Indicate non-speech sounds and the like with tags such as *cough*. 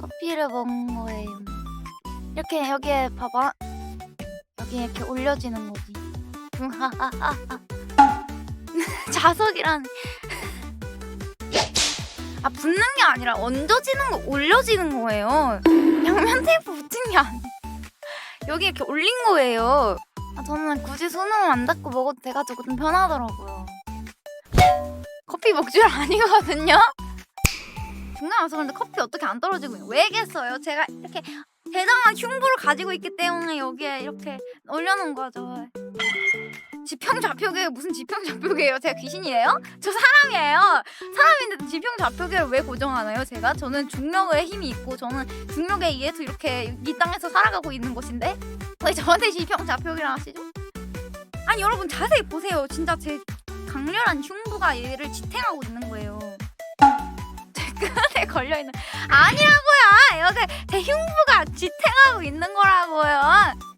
커피를 먹은 거예요. 이렇게 여기에 봐봐. 여기 이렇게 올려지는 거지. *laughs* 자석이란. 아 붙는 게 아니라 얹어지는 거 올려지는 거예요. 양면 테이프 붙인 게 아니야. 여기 이렇게 올린 거예요. 아, 저는 굳이 손으로 안 닦고 먹어도 돼가지고 좀 편하더라고요. 커피 먹 줄 아니거든요. 중간 와서 그런데 커피 어떻게 안 떨어지고 있- 왜겠어요? 제가 이렇게 대단한 흉부를 가지고 있기 때문에 여기에 이렇게 올려놓은 거죠. 지평좌표계가 무슨 지평좌표계예요? 제가 귀신이에요? 저 사람이에요. 사람인데 지평좌표계를 왜 고정하나요? 제가 저는 중력의 힘이 있고 저는 중력에 의해서 이렇게 이 땅에서 살아가고 있는 것인데 왜 저한테 지평좌표계를 하시죠? 아니 여러분 자세히 보세요. 진짜 제 강렬한 흉부가 얘를 지탱하고 있는 거예요. 걸려 있는 아니라고요. 여기 제 흉부가 지탱하고 있는 거라고요.